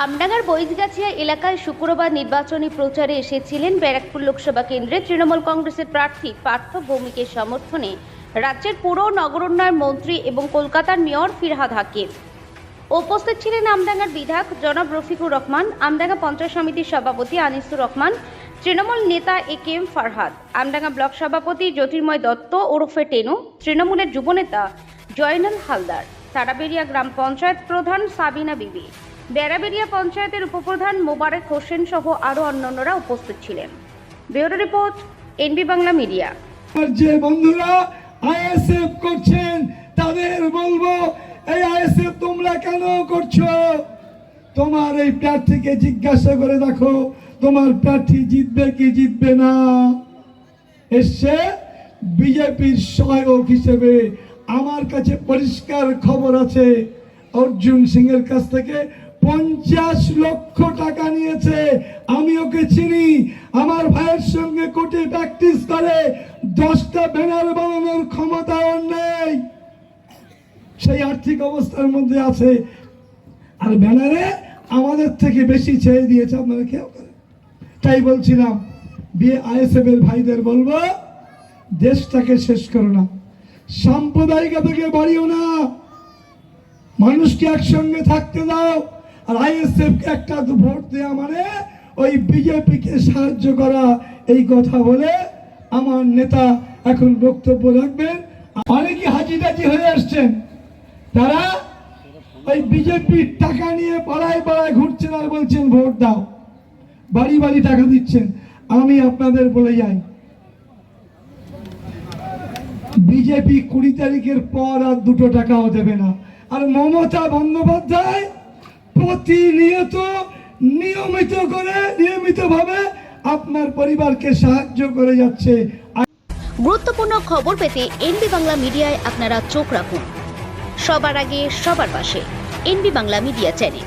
আমডাঙ্গার বৈজগাছিয়া এলাকায় শুক্রবার নির্বাচনী প্রচারে এসেছিলেন ব্যারাকপুর লোকসভা কেন্দ্রে তৃণমূল কংগ্রেসের প্রার্থী পার্থ ভৌমিকের সমর্থনে রাজ্যের পুর নগরোন্নয়ন মন্ত্রী এবং কলকাতার মেয়র ফিরহাদ হাকিম। উপস্থিত ছিলেন আমডাঙ্গার বিধায়ক জনাব রফিকুর রহমান, আমডাঙ্গা পঞ্চায়েত সমিতির সভাপতি আনিসুর রহমান, তৃণমূল নেতা A K M Farhad, Amdanga block সভাপতি জ্যোতির্ময় দত্ত, ওরফে টেনু, তৃণমূলের যুবনেতা জয়নাল হালদার তারাবেরিয়া গ্রাম পঞ্চায়েত প্রধান সাবিনা বিবি। বেড়াবেরিয়া পঞ্চায়েতের উপপ্রধান মোবারক হোসেন সহ আরও অন্যান্যরা উপস্থিত ছিলেন। Bureau report, NB Bangla media. যে বন্ধুরা আইএসএফ করছেন, তাদের বলব, এই আইএসএফ তোমরা কেন করছ? তোমার এই প্রার্থীকে জিজ্ঞাসা করে দেখো, তোমার প্রার্থী জিতবে কি জিতবে না। এসছে বিজেপির সহায়ক হিসেবে। আমার কাছে পরিষ্কার খবর আছে, অর্জুন সিং এর কাছ থেকে পঞ্চাশ লক্ষ টাকা নিয়েছে। আমি ওকে চিনি। আমার ভাইয়ের সঙ্গে কোটি প্র্যাকটিস করে। দশটা ব্যানার বানানোর ক্ষমতা ওর নেই। সেই আর্থিক অবস্থার মধ্যে আছে। আর ব্যানারে আমাদের থেকে বেশি ছেড়ে দিয়েছে আপনারা করেন। তাই বলছিলাম, বিয়ে আইএসএফ এর ভাইদের বলব, দেশটাকে শেষ করো না। সাম্প্রদায়িকতাকে বাড়িও না। মানুষকে একসঙ্গে থাকতে দাও। আর আইএসএফ কে একটা ভোট দেওয়া মানে ওই বিজেপিকে সাহায্য করা। এই কথা বলে আমার নেতা এখন বক্তব্য রাখবেন। অনেকে হাজি টাজি হয়ে আসছেন। তারা ওই বিজেপির টাকা নিয়ে পাড়ায় পাড়ায় ঘুরছেন আর বলছেন, ভোট দাও। বাড়ি বাড়ি টাকা দিচ্ছেন। আমি আপনাদের বলে যাই, বিজেপি কুড়ি তারিখের পর আর দুটো টাকাও দেবে না। আর মমতা বন্দ্যোপাধ্যায় প্রতিনিয়ত নিয়মিত করে, নিয়মিতভাবে আপনার পরিবারকে সাহায্য করে যাচ্ছে। গুরুত্বপূর্ণ খবর পেতে এনবি বাংলা মিডিয়ায় আপনারা চোখ রাখুন। সবার আগে, সবার পাশে এনবি বাংলা মিডিয়া চ্যানেল।